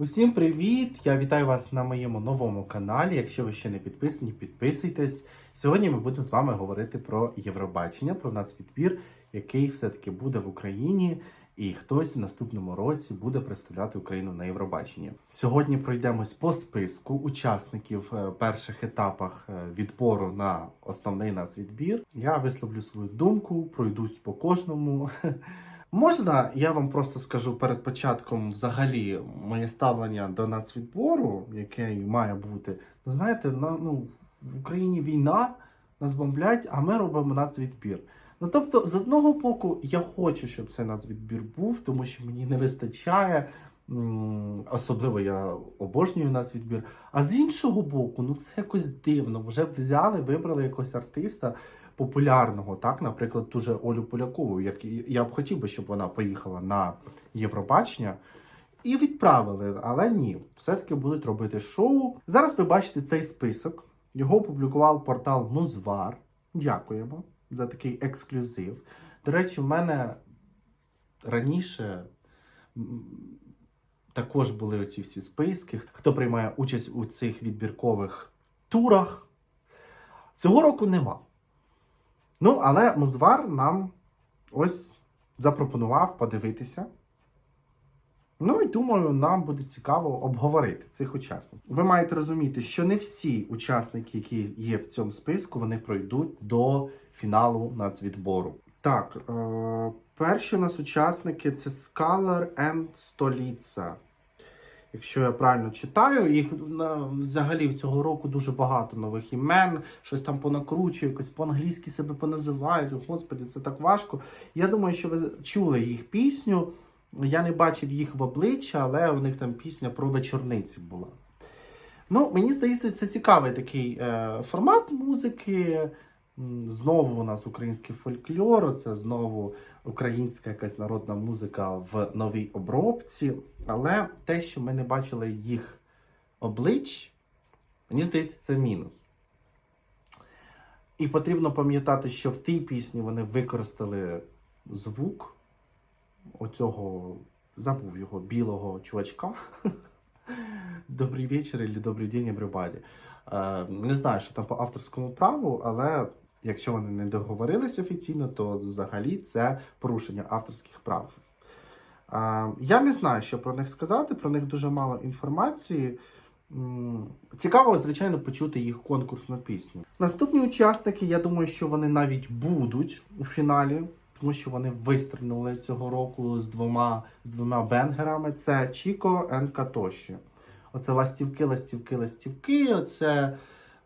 Усім привіт! Я вітаю вас на моєму новому каналі. Якщо ви ще не підписані, підписуйтесь. Сьогодні ми будемо з вами говорити про Євробачення, про нацвідбір, який все-таки буде в Україні, і хтось в наступному році буде представляти Україну на Євробаченні. Сьогодні пройдемось по списку учасників е, перших етапах е, відбору на основний нацвідбір. Я висловлю свою думку, пройдусь по кожному. Можна, я вам просто скажу перед початком взагалі моє ставлення до нацвідбору, яке має бути. Ну, знаєте, на, ну, в Україні війна, нас бомблять, а ми робимо нацвідбір. Ну тобто, з одного боку, я хочу, щоб цей нацвідбір був, тому що мені не вистачає. Особливо я обожнюю нацвідбір. А з іншого боку, ну це якось дивно. Вже взяли, вибрали якогось артиста популярного, так, наприклад, ту же Олю Полякову, як я б хотів би, щоб вона поїхала на Євробачення. І відправили, але ні, все-таки будуть робити шоу. Зараз ви бачите цей список. Його опублікував портал Музвар. Дякуємо за такий ексклюзив. До речі, в мене раніше також були оці всі списки. Хто приймає участь у цих відбіркових турах? Цього року нема. Ну, але Музвар нам ось запропонував подивитися. Ну і думаю, нам буде цікаво обговорити цих учасників. Ви маєте розуміти, що не всі учасники, які є в цьому списку, вони пройдуть до фіналу нацвідбору. Так, е- перші у нас учасники це Scholar and Століца. Якщо я правильно читаю, їх взагалі цього року дуже багато нових імен, щось там понакручують, якось по-англійськи себе поназивають. Господи, це так важко. Я думаю, що ви чули їх пісню. Я не бачив їх в обличчя, але у них там пісня про вечорниці була. Ну, мені здається, це цікавий такий е, формат музики. Знову у нас український фольклор, це знову українська якась народна музика в новій обробці. Але те, що ми не бачили їх облич, мені здається, це мінус. І потрібно пам'ятати, що в тій пісні вони використали звук оцього, забув його, білого чувачка. Добрий вечір або добрий день, everybody. Е, Не знаю, що там по авторському праву, але якщо вони не договорились офіційно, то взагалі це порушення авторських прав. Я не знаю, що про них сказати, про них дуже мало інформації. Цікаво, звичайно, почути їх конкурсну пісню. Наступні учасники, я думаю, що вони навіть будуть у фіналі, тому що вони вистрільнули цього року з двома, з двома бенгерами. Це Чіко і Катоші. Оце ластівки, ластівки, ластівки. Оце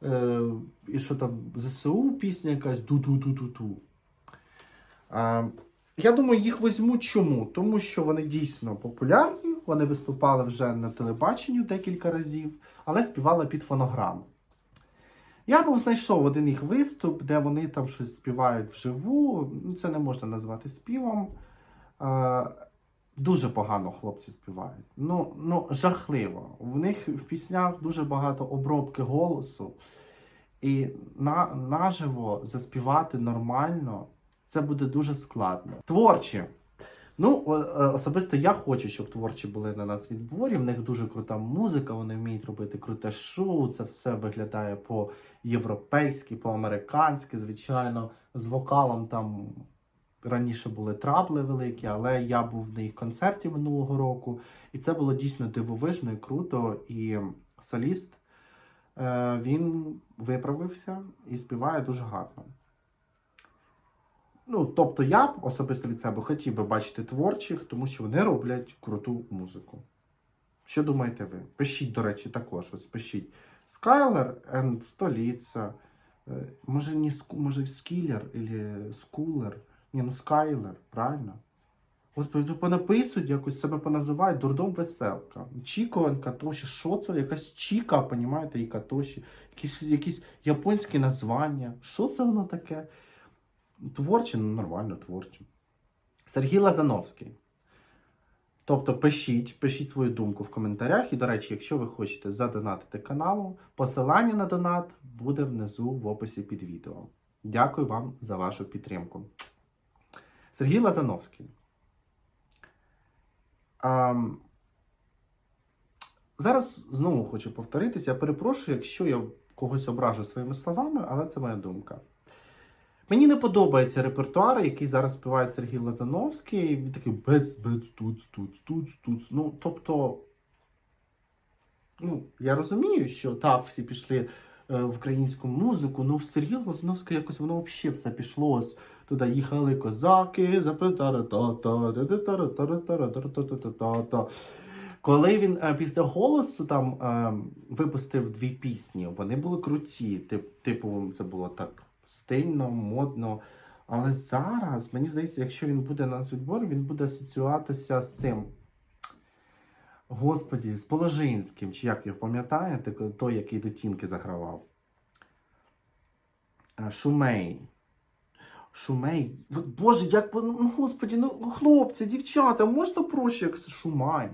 е, і що там ЗСУ пісня якась ду-ду-ду-ду-ду. Е, я думаю, їх візьмуть чому? Тому що вони дійсно популярні, вони виступали вже на телебаченню декілька разів, але співали під фонограму. Я був знайшов один їх виступ, де вони там щось співають вживу. Ну, це не можна назвати співом. Е, дуже погано хлопці співають. Ну, ну, жахливо. В них в піснях дуже багато обробки голосу. І на, наживо заспівати нормально це буде дуже складно. Творчі. Ну, е, особисто я хочу, щоб творчі були на нас відборі. В них дуже крута музика, вони вміють робити круте шоу. Це все виглядає по-європейськи, по-американськи, звичайно. З вокалом там раніше були трабли великі, але я був на їх концерті минулого року, і це було дійсно дивовижно і круто. І соліст е, він виправився і співає дуже гарно. Ну, тобто я б особисто від себе хотів би бачити творчих, тому що вони роблять круту музику. Що думаєте ви? Пишіть, до речі, також. Ось пишіть. Скайлер and Століця. Е, Може, не ску, може Скілер або Скулер. Ні, ну Скайлер, правильно? Господи, понаписують, якось себе поназивають, дурдом веселка. Чіко Катоші, що це? Якась Чіка, понімаєте, і Катоші. Якісь, якісь японські названня. Що це воно таке? Творче, ну нормально, творче. Сергій Лазановський. Тобто пишіть, пишіть свою думку в коментарях. І, до речі, якщо ви хочете задонатити каналу, посилання на донат буде внизу в описі під відео. Дякую вам за вашу підтримку. Сергій Лазановський. Ам, Зараз знову хочу повторитися. Я перепрошую, якщо я когось ображу своїми словами, але це моя думка. Мені не подобається репертуар, який зараз співає Сергій Лазановський. Він такий бец, бец, туц, туц, туц, туц. Ну, тобто, ну, я розумію, що так, всі пішли е, в українську музику, ну в Сергія Лазановська якось воно взагалі все пішло. Ось Туди їхали козаки, коли він е, після голосу там е, випустив дві пісні, вони були круті. Типу, це було так стильно, модно. Але зараз, мені здається, якщо він буде на нацвідборі, він буде асоціюватися з цим. Господі, з Положинським, чи як його пам'ятаєте, той, який до тінки загравав. Е, Шумей. Шумей. От, Боже, як ну, господі, ну хлопці, дівчата, можна проще, як Шумай.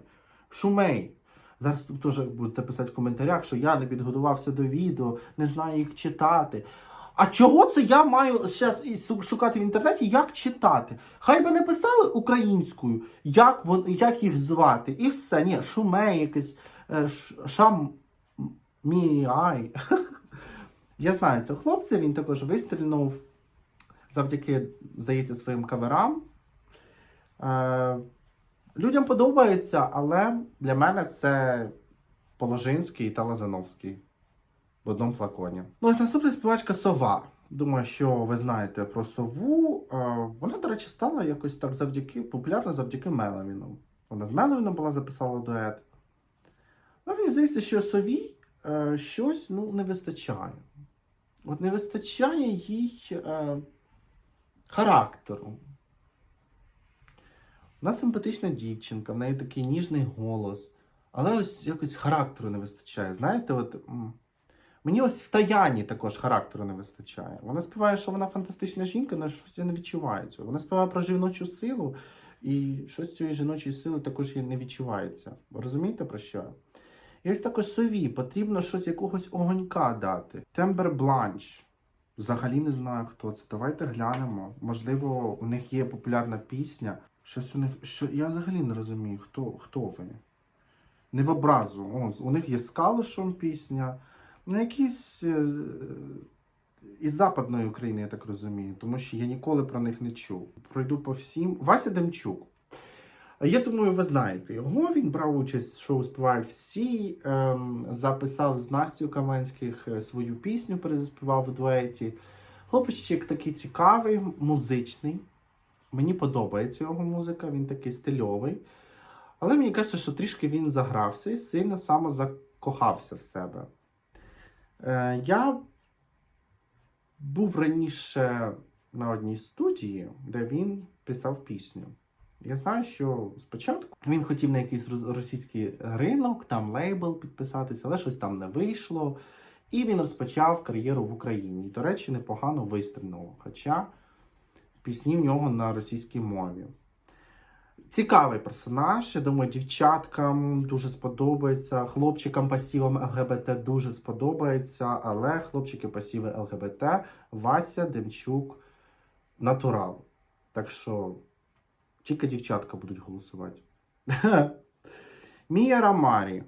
Шумей. Зараз тут теж будете писати в коментарях, що я не підготувався до відео, не знаю їх читати. А чого це я маю зараз шукати в інтернеті, як читати? Хай би написали українською, як, вон, як їх звати. І все. Ні, шумей якийсь, е, ш- шам. Я знаю цього хлопця, він також вистрільнув завдяки, здається, своїм каверам. Е, людям подобається, але для мене це Положинський та Лазановський в одному флаконі. Ну, ось наступна співачка Сова. Думаю, що ви знаєте про сову. Е, Вона, до речі, стала якось так завдяки популярна завдяки Меловіну. Вона з Меловіном була записала дует. Але мені здається, що сові е, щось ну, не вистачає. От не вистачає їй е, характеру. Вона симпатична дівчинка, в неї такий ніжний голос. Але ось якось характеру не вистачає. Знаєте, от мені ось в Таяні також характеру не вистачає. Вона співає, що вона фантастична жінка, але щось я не відчуваю цього. Вона співає про жіночу силу, і щось цієї жіночої сили також не відчувається. Розумієте про що? І ось також сові, потрібно щось якогось огонька дати. Тембер Бланш. Взагалі не знаю, хто це. Давайте глянемо. Можливо, у них є популярна пісня. Щось у них. Що... Я взагалі не розумію, хто, хто ви. Не в образу. О, у них є з Калушем пісня. Ну, якісь е... із Западної України, я так розумію, тому що я ніколи про них не чув. Пройду по всім. Вася Демчук. Я думаю, ви знаєте його. Він брав участь в шоу «Співають всі, ем, записав з Настю Каменських е, свою пісню, перезаспівав в дуеті. Хлопчик такий цікавий, музичний. Мені подобається його музика, він такий стильовий. Але мені кажеться, що трішки він загрався і сильно самозакохався в себе. Е, я був раніше на одній студії, де він писав пісню. Я знаю, що спочатку він хотів на якийсь російський ринок, там лейбл підписатися, але щось там не вийшло. І він розпочав кар'єру в Україні. До речі, непогано вистрілив. Хоча пісні в нього на російській мові. Цікавий персонаж. Я думаю, дівчаткам дуже сподобається, хлопчикам пасівам ЛГБТ дуже сподобається, але хлопчики пасіви ЛГБТ Вася Демчук натурал. Так що тільки дівчатка будуть голосувати. Мія Рамарі.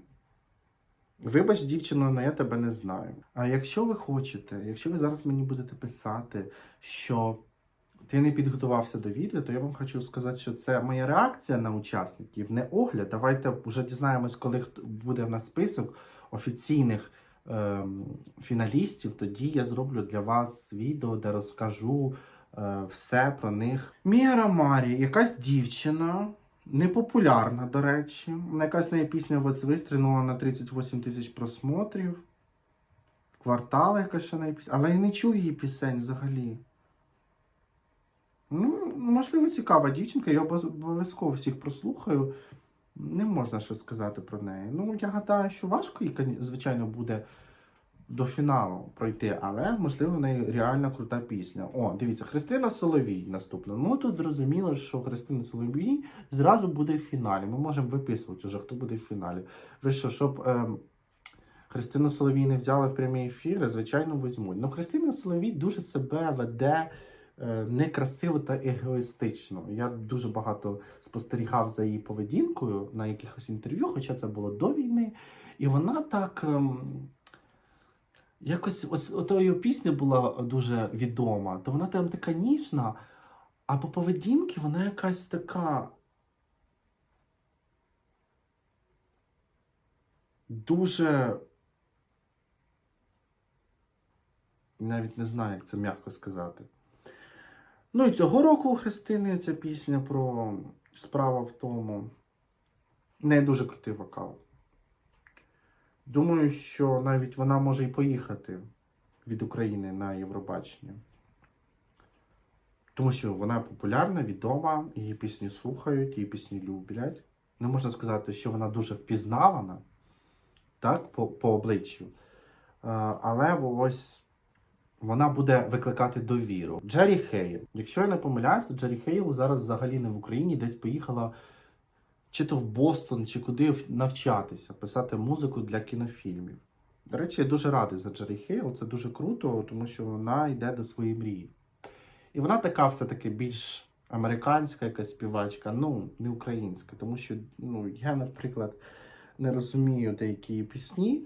Вибач, дівчино, але я тебе не знаю. А якщо ви хочете, якщо ви зараз мені будете писати, що ти не підготувався до відео, то я вам хочу сказати, що це моя реакція на учасників, не огляд. Давайте вже дізнаємось, коли буде в нас список офіційних ем, фіналістів. Тоді я зроблю для вас відео, де розкажу е, все про них. Мія Рамарі, якась дівчина. Непопулярна, до речі. Якась неї пісня ось вистрілила на 38 тисяч просмотрів. Квартал якась ще неї пісня. Але я не чую її пісень взагалі. Ну, можливо, цікава дівчинка, я обов'язково всіх прослухаю. Не можна щось сказати про неї. Ну, я гадаю, що важко їй, звичайно, буде до фіналу пройти, але можливо в неї реально крута пісня. О, дивіться, Христина Соловій наступна. Ну тут зрозуміло, що Христина Соловій зразу буде в фіналі. Ми можемо виписувати вже, хто буде в фіналі. Ви що, щоб ем, Христину Соловій не взяли в прямі ефіри, звичайно, візьмуть. Ну, Христина Соловій дуже себе веде е, некрасиво та егоїстично. Я дуже багато спостерігав за її поведінкою на якихось інтерв'ю, хоча це було до війни. І вона так. Якось ось ото її пісня була дуже відома, то вона там така ніжна, а по поведінці вона якась така. Дуже. Навіть не знаю, як це м'яко сказати. Ну і цього року у Христини ця пісня про справа в тому. Не дуже крутий вокал. Думаю, що навіть вона може і поїхати від України на Євробачення. Тому що вона популярна, відома, її пісні слухають, її пісні люблять. Не можна сказати, що вона дуже впізнавана, так, по, по обличчю. Е, Але ось вона буде викликати довіру. Джері Хейл. Якщо я не помиляюсь, то Джері Хейл зараз взагалі не в Україні, десь поїхала чи то в Бостон, чи куди навчатися, писати музику для кінофільмів. До речі, я дуже радий за Джері Хейл, це дуже круто, тому що вона йде до своєї мрії. І вона така все-таки більш американська якась співачка, ну, не українська. Тому що ну, я, наприклад, не розумію деякі пісні,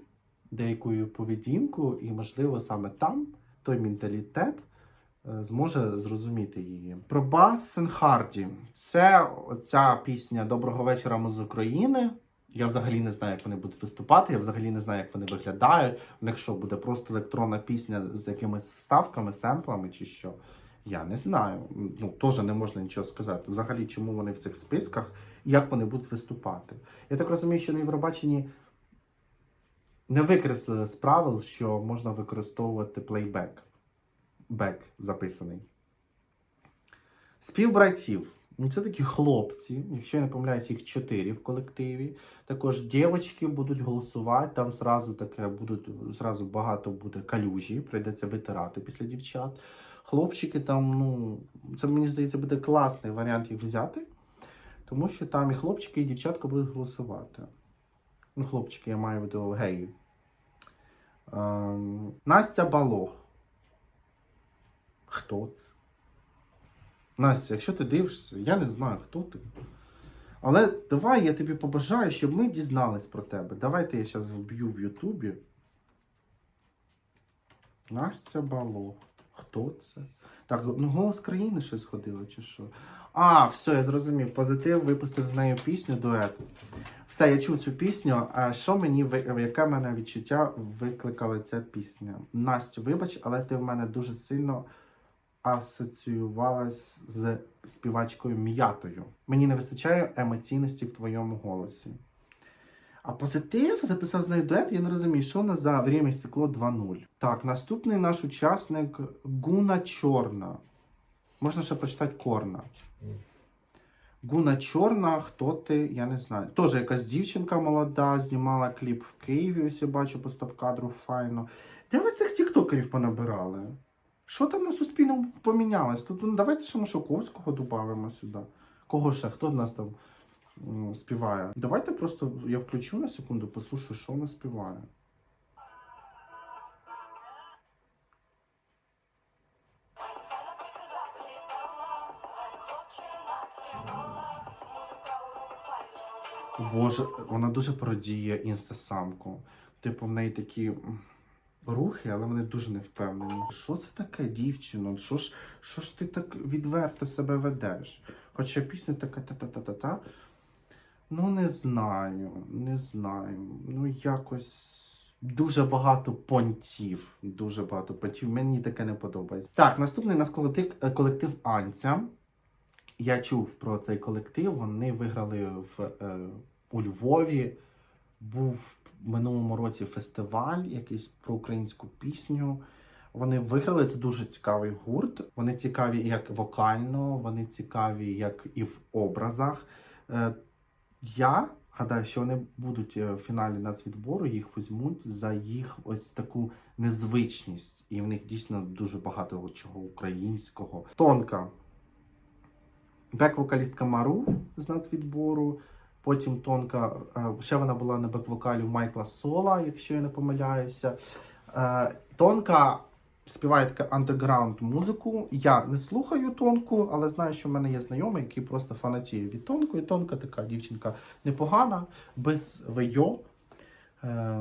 деяку поведінку, і, можливо, саме там той менталітет зможе зрозуміти її. Про Бас Сенхарді. Це ця пісня Доброго вечора ми з України. Я взагалі не знаю, як вони будуть виступати, я взагалі не знаю, як вони виглядають. У них що буде просто електронна пісня з якимись вставками, семплами чи що. Я не знаю. Ну, теж не можна нічого сказати. Взагалі, чому вони в цих списках і як вони будуть виступати. Я так розумію, що на Євробаченні не викреслили з правил, що можна використовувати плейбек. Бек записаний. Співбратів. Ну, це такі хлопці, якщо я не помиляюсь, їх чотири в колективі. Також дівчатки будуть голосувати, там зразу таке будуть, зразу багато буде калюжі, прийдеться витирати після дівчат. Хлопчики там, ну, це мені здається, буде класний варіант їх взяти, тому що там і хлопчики, і дівчатка будуть голосувати. Ну, хлопчики, я маю в виду геї. Ем, Настя Балох. Хто ти? Настя, якщо ти дивишся, я не знаю, хто ти. Але давай я тобі побажаю, щоб ми дізнались про тебе. Давайте я зараз вб'ю в Ютубі. Настя Балох. Хто це? Так, ну голос країни щось ходило, чи що? А, все, я зрозумів. Позитив випустив з нею пісню дует. Все, я чув цю пісню. А що мені яке мене відчуття викликала ця пісня? Настю, вибач, але ти в мене дуже сильно асоціювалась з співачкою М'ятою. Мені не вистачає емоційності в твоєму голосі. А позитив записав з нею дует, я не розумію, що вона за время стекло 2.0. Так, наступний наш учасник Гуна Чорна. Можна ще почитати Корна. Гуна Чорна, хто ти, я не знаю. Теж якась дівчинка молода, знімала кліп в Києві, ось я бачу по стоп-кадру файно. Де ви цих тіктокерів понабирали? Що там на Суспільному помінялось? Тут ну, давайте ще Машуковського додамо сюди. Кого ще? Хто в нас там м, співає? Давайте просто я включу на секунду, послухаю, що вона співає. Боже, вона дуже пародіє інстасамку. Типу, в неї такі рухи, але вони дуже невпевнені. Що це таке, дівчино? Що ж, що ж ти так відверто себе ведеш? Хоча пісня така та-та-та-та-та. Ну, не знаю, не знаю. Ну, якось дуже багато понтів. Дуже багато понтів. Мені таке не подобається. Так, наступний у нас колектив, е, колектив Анця. Я чув про цей колектив. Вони виграли в, е, у Львові. Був минулому році фестиваль, якийсь про українську пісню. Вони виграли це дуже цікавий гурт. Вони цікаві як вокально, вони цікаві як і в образах. Е, я гадаю, що вони будуть е, в фіналі нацвідбору, їх візьмуть за їх ось таку незвичність. І в них дійсно дуже багато чого українського. Тонка. Бек-вокалістка Маруф з нацвідбору. Потім тонка. е, Ще вона була на бек-вокалі Майкла Сола, якщо я не помиляюся. Е, Тонка співає таке андеграунд музику. Я не слухаю тонку, але знаю, що в мене є знайомий, який просто фанатіє від тонку. І тонка така дівчинка непогана, без вийо. Е,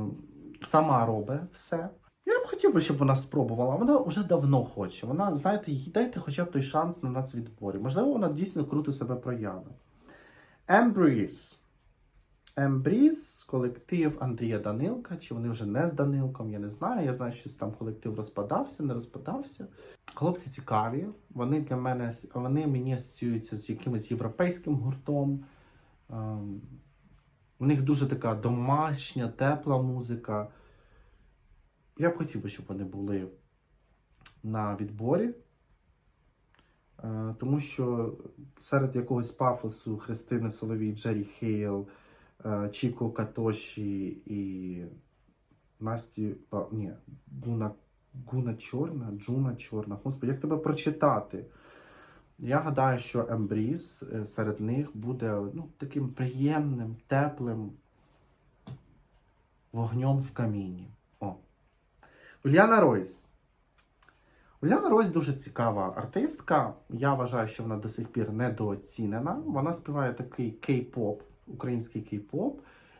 сама робить все. Я б хотів би, щоб вона спробувала. Вона вже давно хоче. Вона, знаєте, їй дайте хоча б той шанс на нацвідборі. Можливо, вона дійсно круто себе проявить. Ембріз. Ембріз, колектив Андрія Данилка, чи вони вже не з Данилком, я не знаю. Я знаю, що там колектив розпадався, не розпадався. Хлопці цікаві. Вони для мене вони мені асоціюються з якимось європейським гуртом. Ем, У них дуже така домашня, тепла музика. Я б хотів би, щоб вони були на відборі. Е, Тому що серед якогось пафосу Христини Соловій, Джері Хейл, е, Чіко Катоші і Насті ні, Гуна, Гуна Чорна, Джуна Чорна. Господи, як тебе прочитати? Я гадаю, що Ембріз е, серед них буде ну, таким приємним, теплим вогнем в каміні. О. Ульяна Ройс. Уляна Ройс дуже цікава артистка. Я вважаю, що вона до сих пір недооцінена. Вона співає такий кей-поп, український кей-поп.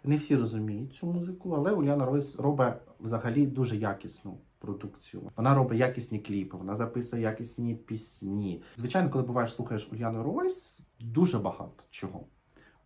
Не всі розуміють цю музику, але Уляна Ройс робить взагалі дуже якісну продукцію. Вона робить якісні кліпи, вона записує якісні пісні. Звичайно, коли буваєш, слухаєш Уляну Ройс, дуже багато чого.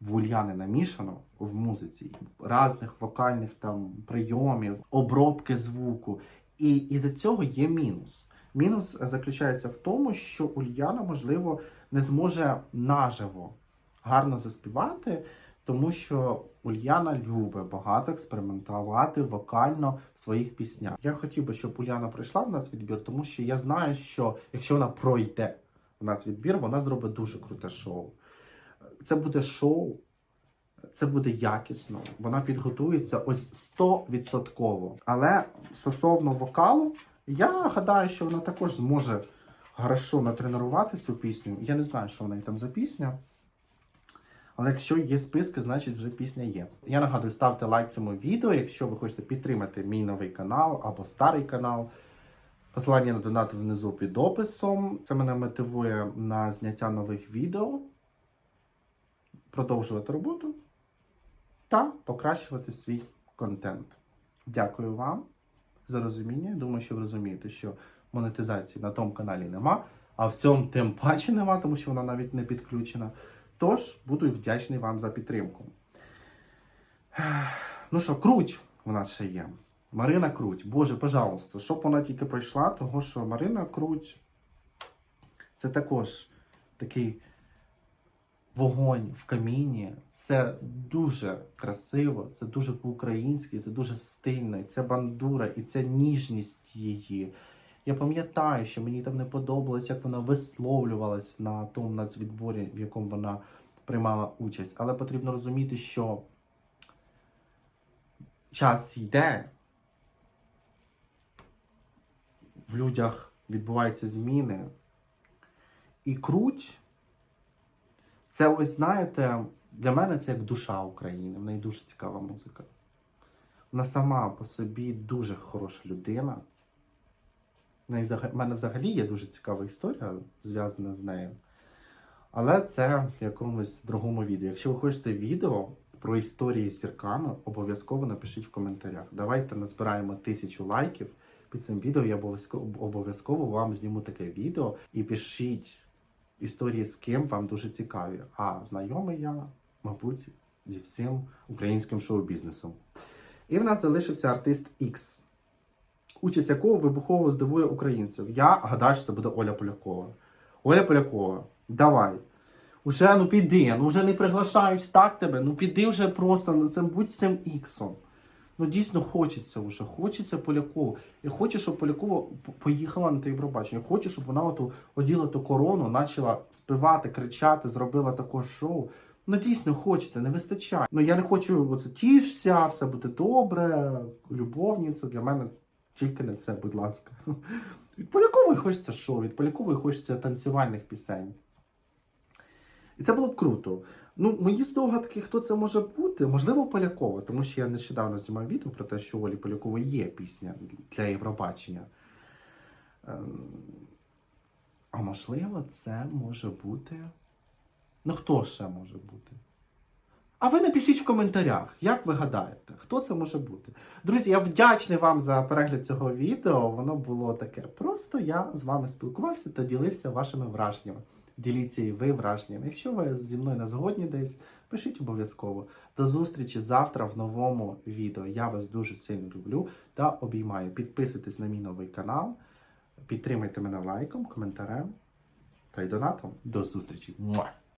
В Ульяни намішано в музиці різних вокальних там прийомів, обробки звуку. І із-за цього є мінус. Мінус заключається в тому, що Ульяна, можливо, не зможе наживо гарно заспівати, тому що Ульяна любить багато експериментувати вокально в своїх піснях. Я хотів би, щоб Ульяна прийшла в нас відбір, тому що я знаю, що якщо вона пройде в нас відбір, вона зробить дуже круте шоу. Це буде шоу, це буде якісно. Вона підготується ось 100%. Але стосовно вокалу, я гадаю, що вона також зможе хорошо натренувати цю пісню. Я не знаю, що в неї там за пісня. Але якщо є списки, значить вже пісня є. Я нагадую, ставте лайк цьому відео, якщо ви хочете підтримати мій новий канал або старий канал. Посилання на донат внизу під описом. Це мене мотивує на зняття нових відео, продовжувати роботу та покращувати свій контент. Дякую вам за розуміння. Думаю, що ви розумієте, що монетизації на тому каналі нема, а в цьому тим паче нема, тому що вона навіть не підключена. Тож буду вдячний вам за підтримку. Ну що, круть у нас ще є. Марина Круть. Боже, пожалуйста, щоб вона тільки пройшла, того що Марина Круть це також такий вогонь в каміні. Це дуже красиво, це дуже по-українськи, це дуже стильно, це бандура, і це ніжність її. Я пам'ятаю, що мені там не подобалось, як вона висловлювалась на тому нацвідборі, в якому вона приймала участь. Але потрібно розуміти, що час йде, в людях відбуваються зміни. І круть, це ось знаєте, для мене це як душа України. В неї дуже цікава музика. Вона сама по собі дуже хороша людина. В мене взагалі є дуже цікава історія, зв'язана з нею. Але це в якомусь другому відео. Якщо ви хочете відео про історії з зірками, обов'язково напишіть в коментарях. Давайте назбираємо тисячу лайків під цим відео. Я обов'язково обов'язково вам зніму таке відео і пишіть історії з ким вам дуже цікаві. А знайомий я, мабуть, зі всім українським шоу-бізнесом. І в нас залишився артист X, участь якого вибухово здивує українців. Я гадаю, що це буде Оля Полякова. Оля Полякова, давай. Уже ну піди, ну вже не приглашають так тебе, ну піди вже просто, ну це будь цим іксом. Ну дійсно хочеться вже, хочеться Полякову. Я хочу, щоб Полякова поїхала на те Євробачення. Хочу, щоб вона оту оділа ту корону, почала співати, кричати, зробила таке шоу. Ну дійсно хочеться, не вистачає. Ну я не хочу оце тішся, все буде добре, любовниця для мене тільки не це, будь ласка. Від Полякової хочеться шоу, від Полякової хочеться танцювальних пісень. І це було б круто. Ну, мої здогадки, хто це може бути, можливо, Полякова, тому що я нещодавно знімав відео про те, що у Олі Полякової є пісня для Євробачення. Ем, А можливо, це може бути. Ну, хто ще може бути? А ви напишіть в коментарях, як ви гадаєте, хто це може бути. Друзі, я вдячний вам за перегляд цього відео. Воно було таке. Просто я з вами спілкувався та ділився вашими враженнями. Діліться і ви враженням. Якщо ви зі мною не згодні десь, пишіть обов'язково. До зустрічі завтра в новому відео. Я вас дуже сильно люблю та обіймаю. Підписуйтесь на мій новий канал, підтримайте мене лайком, коментарем та й донатом. До зустрічі!